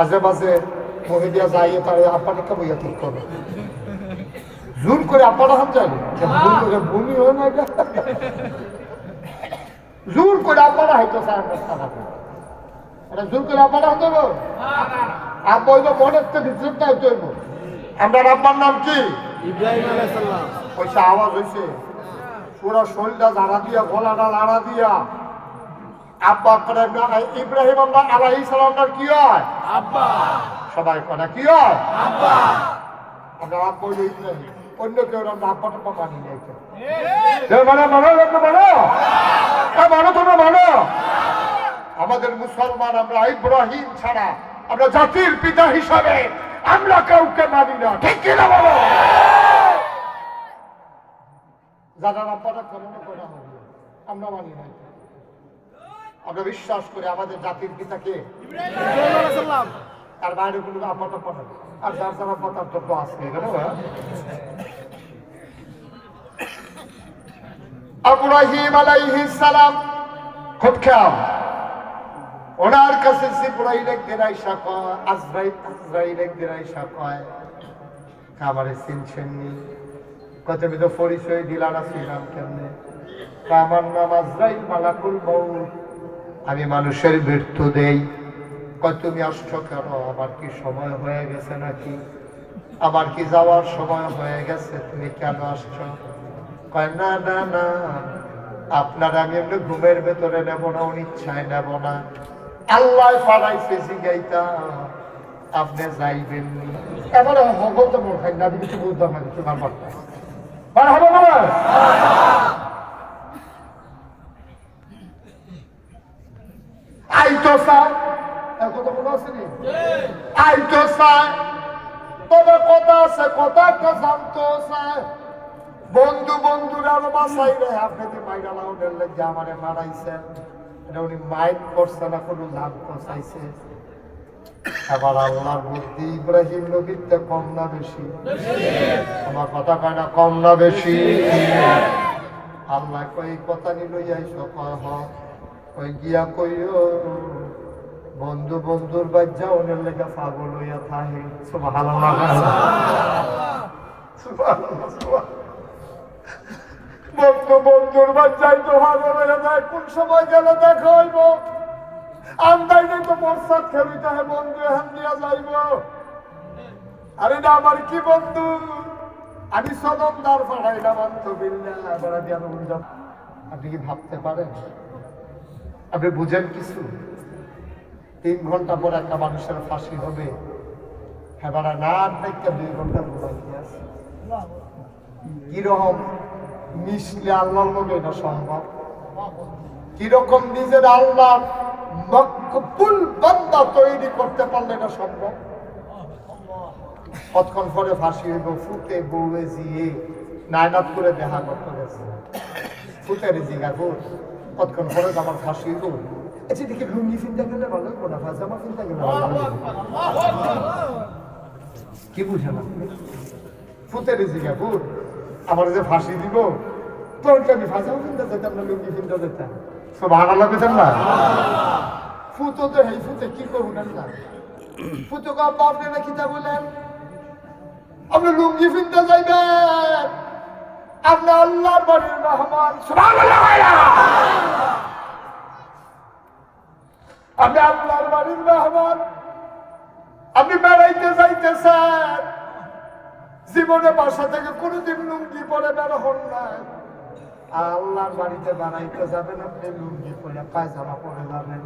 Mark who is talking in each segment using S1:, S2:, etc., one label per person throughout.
S1: আজে বাজে মহিদিয়া যাইয়ে তারে আপানিকা বইয়া ঠিক করবে জোর করে আপানা হাত যাবে ভূমি হয় না এটা। জোর করে আপানা হয়তো স্যার এটা জোর করে আপানা হতে হবে আপা হইব মনের তো হইতে হইব। আমরা আব্বার নাম কি?
S2: ইব্রাহিম আলাইসাল্লাম
S1: পয়সা আওয়াজ হয়েছে পুরো শরীরটা ঝাড়া দিয়া গলাটা লাড়া দিয়া। আব্বা করে ইব্রাহিম আলাহি সালামটার কি হয়?
S2: আব্বা।
S1: সবাই করে কি হয়?
S2: আব্বা।
S1: আমরা আব্বা ইব্রাহিম। অন্য কেউ আমরা আব্বা টাব্বা মানি নাই মানে মানো মানো? মানো তোমরা মানো? আমাদের মুসলমান আমরা ইব্রাহিম ছাড়া আমরা জাতির পিতা হিসাবে আমরা কাউকে মানি না। ঠিক কিনা বলো? যারা আব্বাটা করেন করা হবে আমরা মানি না আমরা বিশ্বাস করি আমাদের জাতির পিতাকে আর বাইরে কোনো আপাতত পড়ে আর যার যারা পদার্থ তো আছে জানো ইব্রাহিম আলাইহিস সালাম, খুব খেয়াল। ওনার কাছে জিব্রাইল একদিন আইসা কয়, আজরাইল আজরাইল একদিন আইসা কয় আমারে চিনছেন নি কত বিধ পরিচয় দিলা না ছিলাম কেমনে? আমার নাম আজরাইল মালাকুল মৌত আমি মানুষের মৃত্যু দেই। কয়, তুমি আসছো কেন? আমার কি সময় হয়ে গেছে নাকি? আমার কি যাওয়ার সময় হয়ে গেছে? তুমি কেন আসছো? কয়, না না না। আপনার আমি এমনি ঘুমের ভেতরে নেব না, অনিচ্ছায় নেব না। আল্লাহ ফাড়াইছে জিগাইতা আপনি যাইবেন এবারে হগল তো মোর না, আমি কিছু বুঝতাম না ব্যাপারটা মানে হবে না এর কথা তবে কথা আছে, কথা একটা জানতো বন্ধু বন্ধুরা বাসাই রে, আপনি আমারে এটা উনি করছে না, কোনো চাইছে এবার আল্লাহর বুদ্ধি, ইব্রাহিম নবীর তো কম না বেশি? আমার কথা কয় কম না বেশি? আল্লাহ কই কথা নিল আইসো কয়, হ। কই গিয়া কইও বন্ধু বন্ধুর বাচ্চা ওনের লেগে পাগল হইয়া থাকে। সুবহানাল্লাহ। বন্ধু বন্ধুর বাচ্চাই তো পাগল হইয়া যায়। কোন সময় গেলে দেখা হইব। আমদাই নেই তো বর্ষাত খেলিতে হে বন্ধু, এখান দিয়া যাইব। আরে না, আমার কি বন্ধু? আমি পাঠাইলাম বড় দিয়া বুঝলাম আপনি কি ভাবতে পারেন? আপনি বুঝেন কিছু? তিন ঘণ্টা পর একটা মানুষের ফাঁসি হবে। হ্যাঁ না দেখতে দুই ঘণ্টা ঘুমাইতে কীরকম মিশলে আল্লাহর লগে এটা সম্ভব? কীরকম নিজের আল্লাহ মকবুল বান্দা তৈরি করতে পারলে এটা সম্ভব? কতক্ষণ পরে ফাঁসি হইব? ফুটে বউয়ে জিয়ে নায়নাত করে দেখা করতে গেছে। ফুটের জিগা গো কতক্ষণ পরে আমার ফাঁসি হইব? দেখি লুঙ্গি ফিনতে গেলে ভালো না ফাজামা ভালো হইব কি বুঝে না? ফুটের জিগা ফুট। আমার যে ফাঁসি দিব তখন আমি ফাঁসাও ফিনতে যেতাম না লুঙ্গি ফিনতে যেতাম? সব ভাড়া লাগতেন না? ফুটো তো হেই ফুটে কি করব না। ফুটো কা বাপ না খিতা বলেন আপনি লুঙ্গি ফিনতে যাইবেন। আপনি আল্লাহর বাড়ির মেহমান। সুবহানাল্লাহ! ভাইয়া। আপনার বাড়ির মেহমান। আপনি বেড়াইতে যাইতে যাইতেছেন জীবনে বাসা থেকে কোনোদিন লুঙ্গি পরে বের হন না আল্লাহর বাড়িতে বেড়াইতে যাবেন আপনি লুঙ্গি পরে, পায়জামা পরে যাবেন।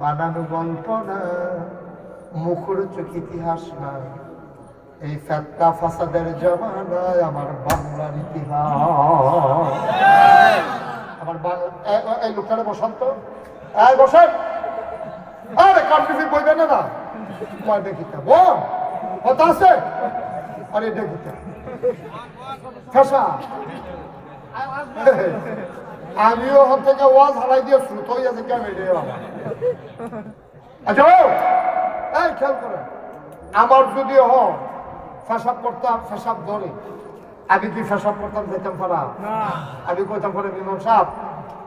S1: বানানো গল্প না, মুখর চোখ ইতিহাস না এই ফেত্তা ফাসাদের জমানায় আমার বাংলার ইতিহাস। আমার এই লোকটারে বসন্ত এই, বসেন। আরে কার্টিফি বইবে না না? মই দেখিতে ও, কথা আছে? আরে আমিও ওখান থেকে ওয়াজ হারাই দিয়ে শ্রুত হয়ে আছে কেন রে আচ্ছা এই, খেয়াল করে আমার যদি হ ফেসাব করতাম, ফেসাব ধরে। আমি কি ফেসাব করতাম যেতাম পারা আমি কইতাম করে বিমান সাহেব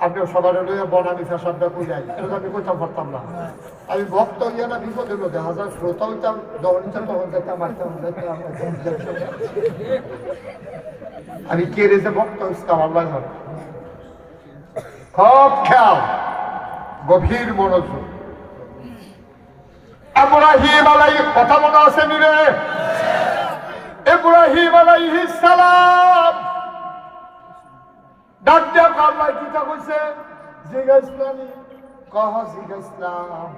S1: আপনি সবার লইয়া বনামি ফ্যাশনটা বুঝাই এটা আমি কইতাম পারতাম না। আমি ভক্ত হইয়া না বিপদের মধ্যে হাজার শ্রোতা হইতাম যখন ইচ্ছা তখন যেতাম আসতাম যেতাম, আমি কে রেছে ভক্ত ইসলাম আল্লাহ। খুব খেয়াল গভীর মনোযোগ। ইব্রাহিম আলাই কথা মনে আছে নি রে? ইব্রাহিম আলাইহিস সালাম। ডাক দিয়া আল্লাহ কিতা কইছে? জিজ্ঞাসলামি কহ জিজ্ঞাসলাম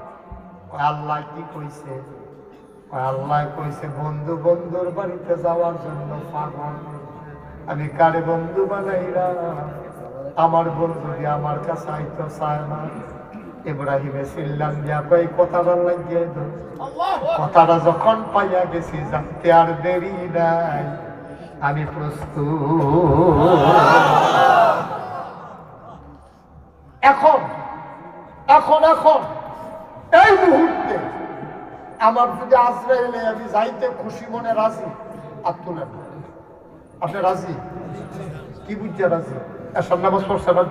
S1: আল্লাহ কি কইছে? আল্লাহ কইছে, বন্ধু বন্ধুর বাড়িতে যাওয়ার জন্য পাগল। আমি কারে বন্ধু বানাইরা আমার বন্ধু আমার কাছে আইতো চায় না। ইব্রাহিমে সিল্লাম দিয়া কই কথাটা লাগিয়ে দো কথাটা যখন পাইয়া গেছি যাতে আর দেরি নাই। আমি প্রস্তুত। এখন এখন এখন, এই মুহূর্তে আমার যদি আজরাইলে আমি যাইতে খুশি মনে রাজি? আর তুলেন আপনি রাজি? কি বুঝছে রাজি? এসব নামাজ পড়ছে না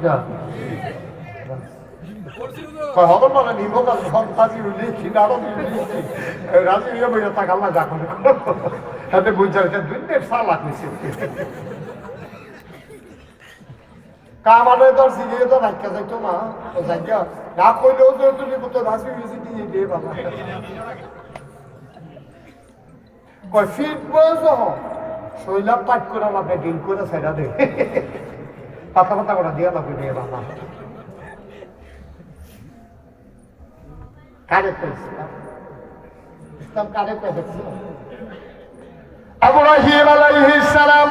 S1: যা কয়, হবে মানে নিব না সব রাজি রাজি হইয়া বইয়া থাক, আল্লাহ যা করে হাতে বুঝছে দুই দেড় সাল লাগছে কামারে তোর সিগিয়ে তো রাখা যাইতো না ও যাইয়া না কইলেও তো তুমি কত রাশি হয়েছে, কি দিয়ে বাবা। কই ফিট বয়স হ। শৈলাপ পাট করে আমাকে ডিল করে সেটা দে। পাতা পাতা করে দিয়ে আমাকে দিয়ে বাবা। কারে কইছে? ইসলাম কারে কইছে? সালাম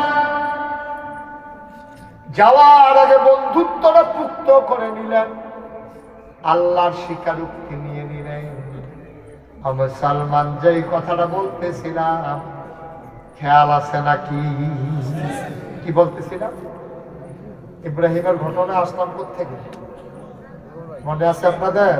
S1: যাওয়ার আগে বন্ধুত্বটা পুক্ত করে নিলেন। আল্লাহর স্বীকারোক্তি নিয়ে নিলেন। আমার সালমান যেই কথাটা বলতেছিলাম, খেয়াল আছে নাকি? কি বলতেছিলাম? ইব্রাহিমের ঘটনা আসলাম থেকে মনে আছে আপনাদের?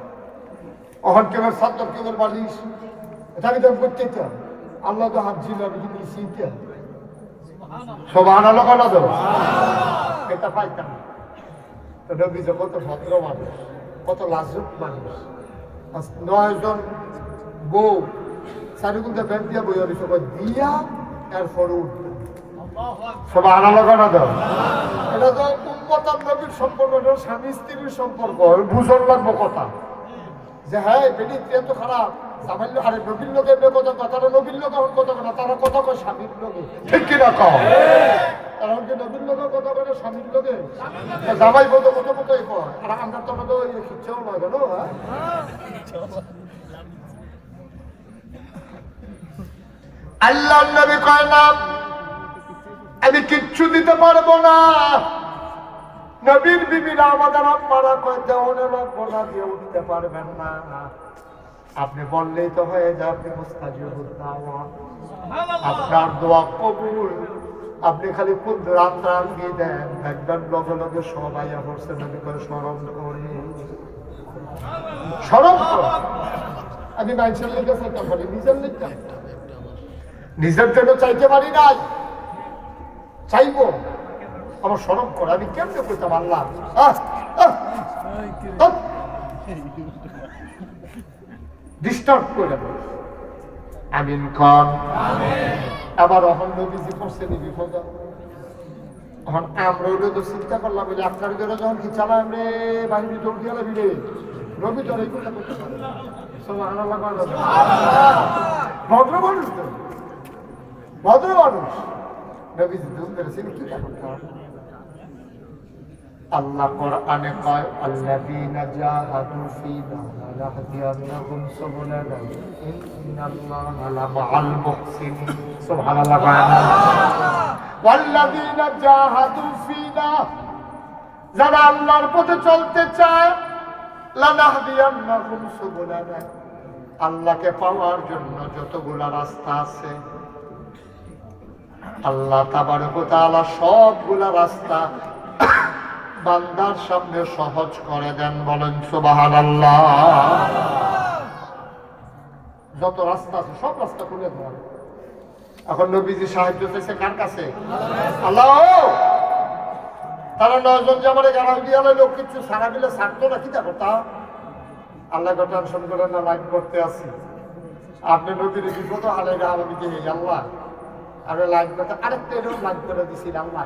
S1: অহন কেবল সাতন কেবল বালিশ? এটা আমি তো করতে চাই আল্লাহ তো হাত ছিল আমি কিন্তু চিনতে সবান আলো কেন দেবো এটা পাইতাম। তো নবী ভদ্র মানুষ, কত লাজুক মানুষ। আজ নয় জন বউ চারিগুলতে ব্যাগ বই হরিস দিয়া এরপর উঠবে সবাই আনালো কেন দাও এটা তো উম্মতার নবীর সম্পর্ক স্বামী স্ত্রীর সম্পর্ক বুঝন লাগবো কথা। যে হ্যাঁ বেটি এত খারাপ। সামান্য আরে নবীর লোকের মেয়ে কথা কথা তারা নবীর লোক এখন কথা কথা তারা কথা কয় স্বামীর লোকে। ঠিক কিনা কও? তারা কি নবীর লোকের কথা বলে স্বামীর লোকে? তা জামাই বলতো কত কত কয় আর আমরা তো তো শিক্ষাও নয় কেন হ্যাঁ? আল্লাহ নবী কয় না আমি কিচ্ছু দিতে পারব না। নবীর বিবিরা আমাদের আম্মারা কয় দেওয়ানে লাগবো না দিয়ে উঠতে পারবেন না। আপনি বললেই তো হয়ে যায় আপনি মুস্তাজিবুদ আপনার দোয়া কবুল। আপনি খালি রাত রাঙ্গি দেন। একদম লগে লগে সবাই পড়ছে নবী করে স্মরণ করে। স্মরণ আমি মানুষের লেগে চাইতে পারি নিজের লেগে। নিজের জন্য চাইতে পারি নাই। চাইব। আমার স্মরণ করে, আমি কেমনে করতাম আল্লাহ। ডিস্টার্ব করে আমিন খান আবার অহন নবীজি পড়ছে নি বিপদ। এখন আমরা হইলে তো চিন্তা করলাম যে আপনার জন্য যখন কি চালাম রে বাহিনী দৌড় দিয়ে লাগবি রে। রবি তোর এই কথা পারে ভদ্র মানুষ তো। ভদ্র মানুষ। নবীজি দৌড় ধরেছেন কি করতে আল্লাহ কোরআনে কয়, আল্লাযীনা জাহাদু ফীনা লানাহদিয়ান্নাহুম সুবুলানা ইন্নাল্লাহা লামাআল মুহসিনিন। সুবহানাল্লাহ ওয়াল্লাযীনা জাহাদু ফীনা যারা আল্লাহর পথে চলতে চায়, লানাহদিয়ান্নাহুম সুবুলানা। আল্লাহকে পাওয়ার জন্য যতগুলা রাস্তা আছে, আল্লাহ তাবারক তাআলা সবগুলা রাস্তা বান্দার সামনে সহজ করে দেন বলেন, সুবহানাল্লাহ। যত রাস্তা আছে, সব রাস্তা খুলে দেওয়া এখন নবীজি সাহায্য চাইছে কার কাছে? আল্লাহ! তারা নয়জন যে আমার গাড়া দিয়ে লোক কিছু সারা দিলে ছাড়তো না, কি দেখো তা আল্লাহ টেনশন করে না লাইন করতে আসি আপনি নদীর বিপদ হালে গা আমি আল্লাহ। আমি লাইন করতে, আরেকটা এরকম লাইন করে দিছি, আল্লাহ।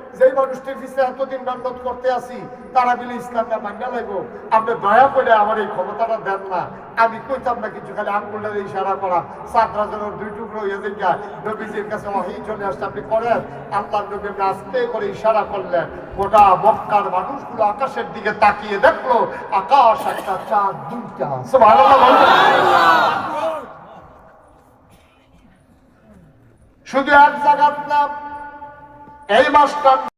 S1: যেই মানুষটির পিছিয়ে এতদিন মেহনত করতে আসি তারা বিলে ইসলামটা মান্না লাগবো। আপনি দয়া করে আমার এই ক্ষমতাটা দেন না। আমি কইতাম না কিছু খালি আঙ্গুলটা ইশারা করা। সাতরা যেন দুই টুকরো হয়ে যায় নবীজির কাছে অহি চলে আসতে আপনি করেন। আল্লাহ নবী আপনি আস্তে করে ইশারা করলেন। গোটা মক্কার মানুষগুলো আকাশের দিকে তাকিয়ে দেখল। আকাশ একটা চাঁদ দুইটা। শুধু এক জায়গার নাম এই মাসটার